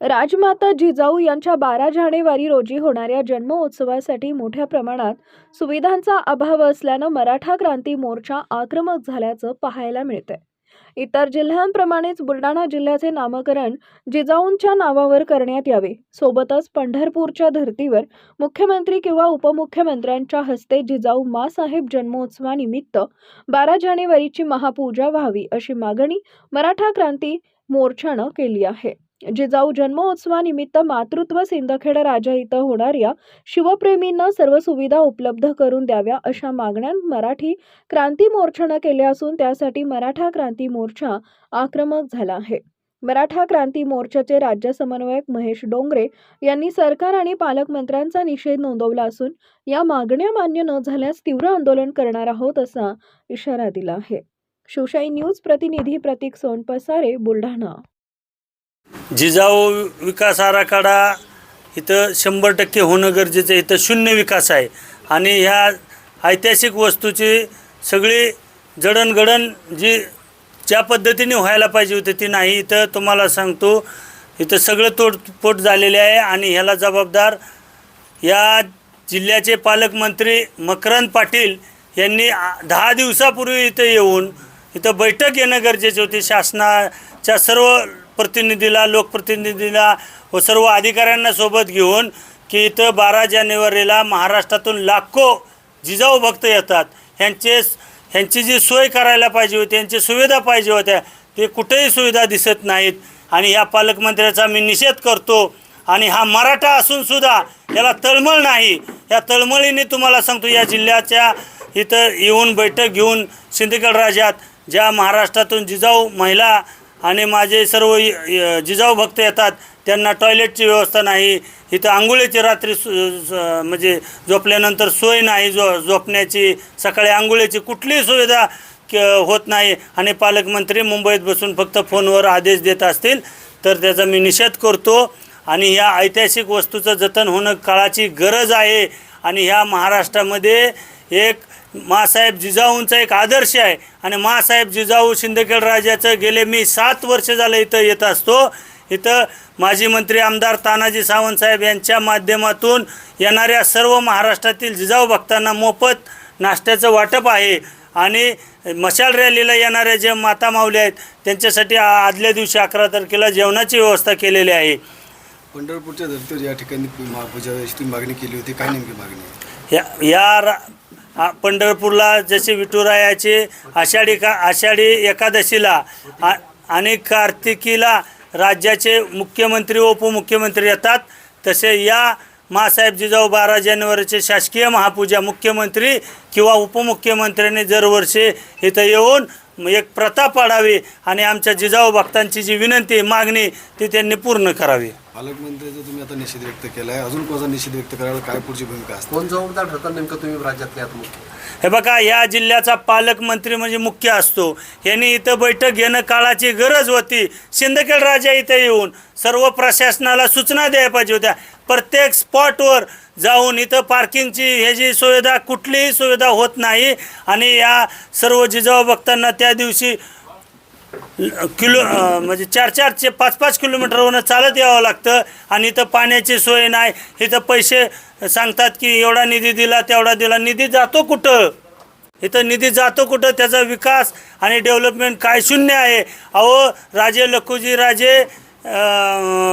राजमाता जिजाऊ यांच्या बारा जानेवारी रोजी होणाऱ्या जन्मोत्सवासाठी मोठ्या प्रमाणात सुविधांचा अभाव असल्यानं मराठा क्रांती मोर्चा आक्रमक झाल्याचं पाहायला मिळतंय. इतर जिल्ह्यांप्रमाणेच बुलढाणा जिल्ह्याचे नामकरण जिजाऊंच्या नावावर करण्यात यावे. सोबतच पंढरपूरच्या धर्तीवर मुख्यमंत्री किंवा उपमुख्यमंत्र्यांच्या हस्ते जिजाऊ मासाहेब जन्मोत्सवानिमित्त बारा जानेवारीची महापूजा व्हावी अशी मागणी मराठा क्रांती मोर्चानं केली आहे. जिजाऊ जन्मोत्सवानिमित्त मातृत्व सिंदखेड राजा इथं होणाऱ्या शिवप्रेमींना सर्व सुविधा उपलब्ध करून द्याव्या अशा मागण्या मराठी क्रांती मोर्चानं केल्या असून त्यासाठी मराठा क्रांती मोर्चा आक्रमक झाला आहे. मराठा क्रांती मोर्चाचे राज्य समन्वयक महेश डोंगरे यांनी सरकार आणि पालकमंत्र्यांचा निषेध नोंदवला असून या मागण्या मान्य न झाल्यास तीव्र आंदोलन करणार आहोत असा इशारा दिला आहे. शिवशाही न्यूज प्रतिनिधी प्रतीक सोनपसारे बुलढाणा. जिजाऊ विकास आराखडा इथं शंभर टक्के होणं गरजेचं आहे. इथं शून्य विकास आहे. आणि ह्या ऐतिहासिक वस्तूची सगळी जडणघडण जी ज्या पद्धतीने व्हायला पाहिजे होती ती नाही. इथं तुम्हाला सांगतो इथं सगळं तोडपोट झालेले आहे आणि ह्याला जबाबदार या जिल्ह्याचे पालकमंत्री मकरंद पाटील यांनी दहा दिवसापूर्वी इथं येऊन इथं बैठक येणं गरजेचे होते. शासनाच्या सर्व प्रतिनिधीला लोकप्रतिनिधीला व सर्व अधिकाऱ्यांना सोबत घेऊन की इथं बारा जानेवारीला महाराष्ट्रातून लाखो जिजाऊ भक्त येतात. ह्यांचे ह्यांची जी सोय करायला पाहिजे होती यांची सुविधा पाहिजे होत्या ते कुठेही सुविधा दिसत नाहीत. आणि या पालकमंत्र्याचा मी निषेध करतो. आणि हा मराठा असून सुद्धा याला तळमळ नाही. या तळमळीने तुम्हाला सांगतो या जिल्ह्याच्या इथं येऊन बैठक घेऊन सिंदखेड राज्यात ज्या महाराष्ट्रातून जिजाऊ महिला आणि माझे सर्व य- जिजाऊ भक्त येतात त्यांना टॉयलेटची व्यवस्था नाही. इथं आंघोळीची रात्री सु म्हणजे झोपल्यानंतर सोय नाही झो झोपण्याची सकाळी आंघोळीची कुठलीही सुविधा क होत नाही. आणि पालकमंत्री मुंबईत बसून फक्त फोनवर आदेश देत असतील तर त्याचा मी निषेध करतो. आणि ह्या ऐतिहासिक वस्तूचं जतन होणं काळाची गरज आहे. आणि ह्या महाराष्ट्रामध्ये एक मासाहेब जिजाऊंचा एक आदर्श आहे. आणि मासाहेब जिजाऊ शिंदखेड राजाचं गेले मी सात वर्ष झालं इथं येत असतो. इथं माजी मंत्री आमदार तानाजी सावंत साहेब यांच्या माध्यमातून येणाऱ्या सर्व महाराष्ट्रातील जिजाऊ भक्तांना मोफत नाश्त्याचं वाटप आहे. आणि मशाल रॅलीला येणाऱ्या जे माता माऊली आहेत त्यांच्यासाठी आदल्या दिवशी अकरा तारखेला जेवणाची व्यवस्था केलेली आहे. पंढरपूरच्या धर्तीवर या ठिकाणी महापूजा मागणी केली होती. काय नेमकी मागणी? या या आ- पंढरपूरला जसे विठुरायाचे आषाढी का आषाढी एकादशीला आ- आणि कार्तिकीला राज्याचे मुख्यमंत्री व उपमुख्यमंत्री येतात. तसे या मासाहेब जिजाऊ बारा जानेवारीचे शासकीय महापूजा मुख्यमंत्री किंवा उपमुख्यमंत्र्यांनी दरवर्षी इथं येऊन एक प्रथा पाडावी आणि आमच्या जिजाऊ भक्तांची जी विनंती मागणी ती त्यांनी पूर्ण करावी. पालकमंत्र्याचा तुम्ही आता निषेध व्यक्त केला आहे अजून कोणाचा निषेध व्यक्त करायला काय पुढची भूमिका असते? कोण जबाबदार? ठरतात नेमकं तुम्ही राज्यातले आहात मुख्य. हे बघा या जिल्ह्याचा पालकमंत्री म्हणजे मुख्य असतो. यांनी इथं बैठक घेणं काळाची गरज होती. सिंदखेड राजा इथं येऊन सर्व प्रशासनाला सूचना द्यायला पाहिजे होत्या. प्रत्येक स्पॉटवर जाऊन इथं पार्किंगची ह्याची सुविधा कुठलीही सुविधा होत नाही. आणि या सर्व जिजाऊ भक्तांना त्या दिवशी किलो म्हणजे चार चारचे पाच पाच किलोमीटरवरून चालत यावं लागतं. आणि इथं पाण्याची सोय नाही. इथं पैसे सांगतात की एवढा निधी दिला तेवढा दिला. निधी जातो कुठं? इथं निधी जातो कुठं? त्याचा विकास आणि डेव्हलपमेंट काय शून्य आहे? अहो राजे लखुजी राजे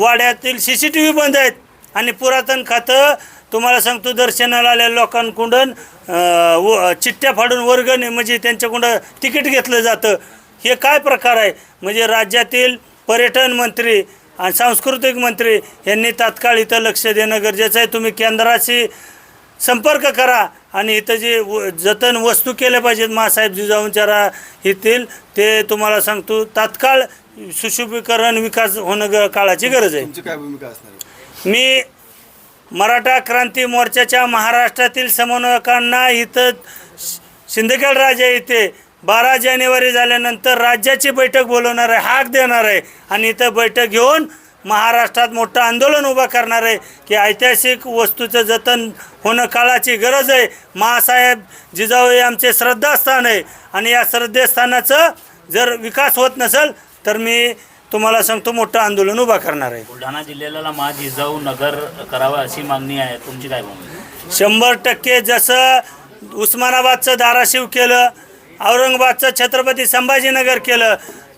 वाड्यातील सी सी टी व्ही बंद आहेत. आणि पुरातन खातं तुम्हाला सांगतो दर्शनाला आलेल्या लोकांकडून व चिठ्ठ्या फाडून वर्गणे म्हणजे त्यांच्याकडून तिकीट घेतलं जातं. हे काय प्रकार आहे? म्हणजे राज्यातील पर्यटन मंत्री आणि सांस्कृतिक मंत्री यांनी तात्काळ इथं लक्ष देणं गरजेचं आहे. तुम्ही केंद्राशी संपर्क करा आणि इथं जे व जतन वस्तू केल्या पाहिजेत मासाहेब जिजाऊंच्या रा येथील ते तुम्हाला सांगतो तात्काळ सुशोभीकरण विकास होणं ग काळाची गरज आहे. तुमची काय भूमिका असणार आहे? मी मराठा क्रांती मोर्चाच्या महाराष्ट्रातील समन्वयकांना इथं शिंदखेड राजा इथे बारा जानेवारी झाल्यानंतर राज्याची बैठक बोलवणार आहे हाक देणार आहे आणि इथं बैठक घेऊन महाराष्ट्रात मोठं आंदोलन उभं करणार आहे की ऐतिहासिक वस्तूचं जतन होणं काळाची गरज आहे. मासाहेब जिजाऊ हे आमचे श्रद्धास्थान आहे आणि या श्रद्धेस्थानाचं जर विकास होत नसेल तर मी तुम्हाला सांगतो मोठं आंदोलन उभा करणार आहे. बुलढाणा जिल्ह्याला मा जिजाऊ नगर करावं अशी मागणी आहे. तुमची काय मागणी? शंभर टक्के जसं उस्मानाबादचं धाराशिव केलं औरंगाबादचं छत्रपती संभाजीनगर केलं.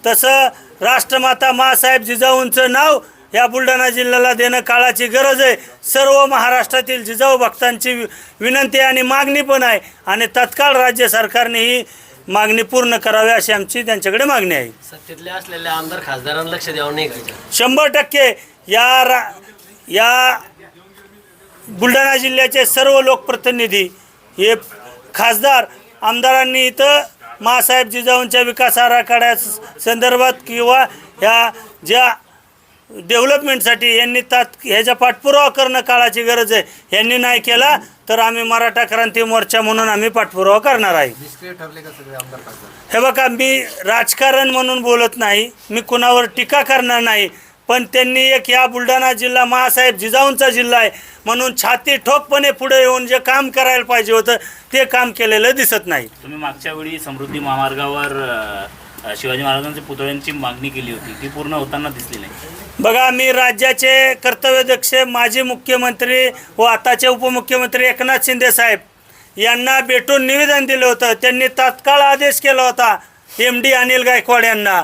तसं राष्ट्रमाता मासाहेब जिजाऊंचं नाव या बुलढाणा जिल्ह्याला देणं काळाची गरज आहे. सर्व महाराष्ट्रातील जिजाऊ भक्तांची विनंती आणि मागणी पण आहे आणि तत्काळ राज्य सरकारने ही मागणी पूर्ण करावी अशी आमची त्यांच्याकडे मागणी आहे. सत्तेतले असलेल्या आमदार खासदारांना लक्ष द्यावं नाही का? शंभर टक्के या रा या बुलढाणा जिल्ह्याचे सर्व लोकप्रतिनिधी हे खासदार आमदारांनी इथं मासाहेब जिजाऊंच्या विकास आराखड्या संदर्भात किंवा ह्या ज्या डेव्हलपमेंटसाठी यांनी तात ह्याच्या पाठपुरावा करणं काळाची गरज आहे यांनी नाही केला तर आम्ही मराठा क्रांती मोर्चा म्हणून आम्ही पाठपुरावा करणार आहे. हे बघा मी राजकारण म्हणून बोलत नाही मी कुणावर टीका करणार नाही पण त्यांनी एक या बुलढाणा जिल्हा महासाहेब जिजाऊंचा जिल्हा आहे. म्हणून छाती ठोकपणे पुढे येऊन जे काम करायला पाहिजे होतं ते काम केलेलं दिसत नाही. तुम्ही मागच्या वेळी समृद्धी महामार्गावर अ, शिवाजी महाराजांच्या पुतळ्यांची मागणी केली होती. ती पूर्ण होताना दिसली नाही. बघा मी राज्याचे कर्तव्यदक्ष माजी मुख्यमंत्री व आताचे उपमुख्यमंत्री एकनाथ शिंदे साहेब यांना भेटून निवेदन दिलं होतं. त्यांनी तात्काळ आदेश केला होता एम डी अनिल गायकवाड यांना.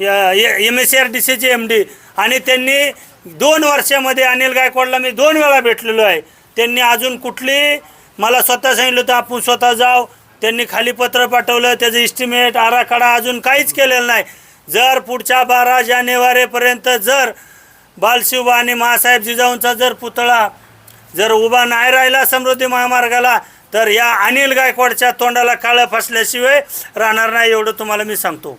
एम एस आर डी सीचे एम डी आणि त्यांनी दोन वर्षामध्ये अनिल गायकवाडला मी दोन वेळा भेटलेलो आहे. त्यांनी अजून कुठली मला स्वतः सांगितलं होतं आपण स्वतः जाऊ. त्यांनी खाली पत्र पाठवलं त्याचं इस्टिमेट आराखडा अजून काहीच केलेलं नाही. जर पुढच्या बारा जानेवारीपर्यंत जर बालशिवबा आणि महासाहेब जिजाऊंचा जर पुतळा जर उभा नाही राहिला समृद्धी महामार्गाला तर या अनिल गायकवाडच्या तोंडाला काळं फसल्याशिवाय राहणार नाही एवढं तुम्हाला मी सांगतो.